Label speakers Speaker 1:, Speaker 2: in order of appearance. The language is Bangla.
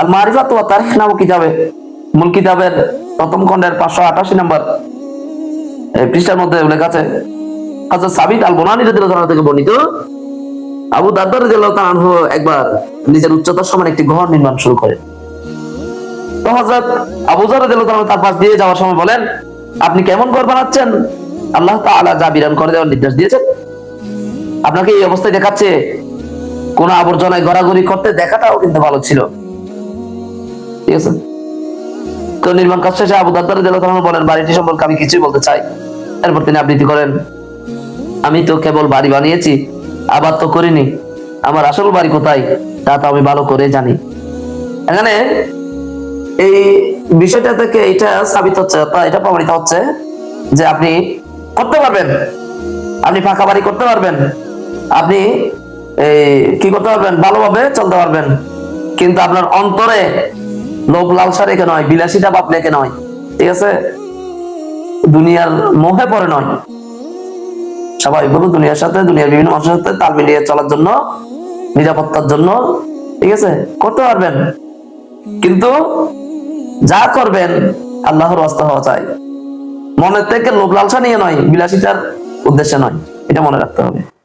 Speaker 1: আল মারিফাত ওয়া তারিখ নামক কিতাবে মূল কিতাবের প্রথম খণ্ডের পাঁচশো আটাশি নম্বর। পৃষ্ঠার মধ্যে উল্লেখ আছে, হযরত সাবিত আল বোনানি রাদিয়াল্লাহু থেকে বর্ণিত, আবু দারদা রাদিয়াল্লাহু তাআলা একবার নিজের উচ্চতার সমান একটি ঘর নির্মাণ শুরু করেন তো হযরত আবু যর রাদিয়াল্লাহু তাআলা তার পাশ দিয়ে যাওয়ার সময় বলেন, আপনি কেমন ঘর বানাচ্ছেন? আল্লাহ তাআলা যা বিরান করে দেওয়ার নির্দেশ দিয়েছেন। আপনাকে এই অবস্থায় দেখাচ্ছে, কোন আবর্জনায় গড়াগড়ি করতে দেখাটাও কিন্তু ভালো ছিল। ঠিক আছে। তো নির্মাণ কাজ শেষে আবু বলেন, বাড়িটি সম্পর্কে আমি কিছুই বলতে চাই। এরপর তিনি আবৃত্তি করেন, আমি তো কেবল বাড়ি বানিয়েছি আবার তো করিনি। আমার আসল বাড়ি কোথায়, তা তো আমি ভালো করে জানি। এখানে এই বিষয়টা থেকে এটা সাবিত হচ্ছে এটা প্রমাণিত হচ্ছে যে আপনি করতে পারবেন। আপনি ফাঁকা বাড়ি করতে পারবেন। আপনি কি করতে পারবেন? ভালোভাবে চলতে পারবেন। কিন্তু আপনার অন্তরে লোভ লালসা রেখে নয়, বিলাসিতা ভাব রেখে নয়, ঠিক আছে? দুনিয়ার মোহে পড়ে নয়। স্বাভাবিকভাবে দুনিয়ার সাথে, দুনিয়ার বিভিন্ন মানুষের সাথে তাল মিলিয়ে চলার জন্য, নিরাপত্তার জন্য, ঠিক আছে? করতে পারবেন। কিন্তু যা করবেন, আল্লাহর রাস্তা হওয়া চাই। মনের থেকে লোভ লালসা নিয়ে নয়, বিলাসিতার উদ্দেশ্যে নয়। এটা মনে রাখতে হবে।